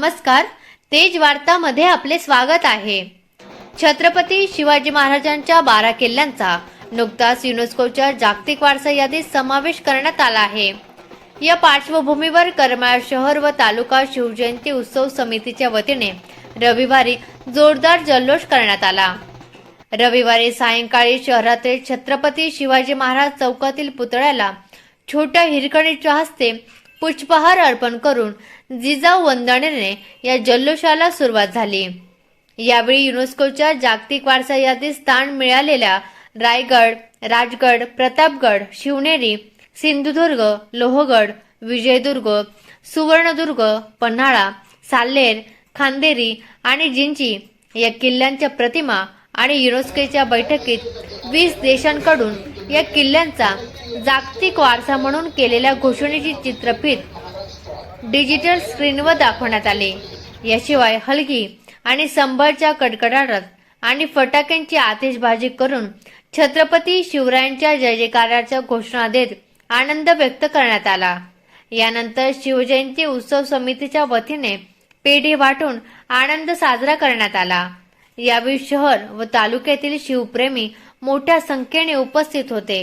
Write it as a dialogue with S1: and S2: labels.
S1: नमस्कार. तेज वार्तामध्ये आपले स्वागत आहे. छत्रपती शिवाजी महाराजांच्या बारा किल्ल्यांचा नुकताच युनेस्कोच्या जागतिक वारसा यादीत समावेश करण्यात आला आहे. या पार्श्वभूमीवर करमाळ शहर व तालुका शिवजयंती उत्सव समितीच्या वतीने रविवारी जोरदार जल्लोष करण्यात आला. रविवारी सायंकाळी शहरातील छत्रपती शिवाजी महाराज चौकातील पुतळ्याला छोट्या हिरकणीच्या हस्ते पुष्पहार अर्पण करून जिजाऊ वंदनेने या जल्लोषाला सुरुवात झाली. यावेळी युनेस्कोच्या जागतिक वारसा यादीत स्थान मिळालेल्या रायगड राजगड प्रतापगड शिवनेरी सिंधुदुर्ग लोहगड विजयदुर्ग सुवर्णदुर्ग पन्हाळा साल्लेर खांदेरी आणि जिंची या किल्ल्यांच्या प्रतिमा आणि युनेस्कोच्या बैठकीत वीस देशांकडून या किल्ल्यांचा जागतिक वारसा म्हणून केलेल्या घोषणेची चित्रफित डिजिटल स्क्रीनवर दाखवण्यात आले. याशिवाय हलगी आणि संभळच्या कडकडाटात आणि फटाक्यांची आतिषबाजी करून छत्रपती शिवरायांच्या जय जयकाराच्या घोषणा देत आनंद व्यक्त करण्यात आला. यानंतर शिवजयंती उत्सव समितीच्या वतीने पेढे वाटून आनंद साजरा करण्यात आला. यावेळी शहर व तालुक्यातील शिवप्रेमी मोठ्या संख्येने उपस्थित होते.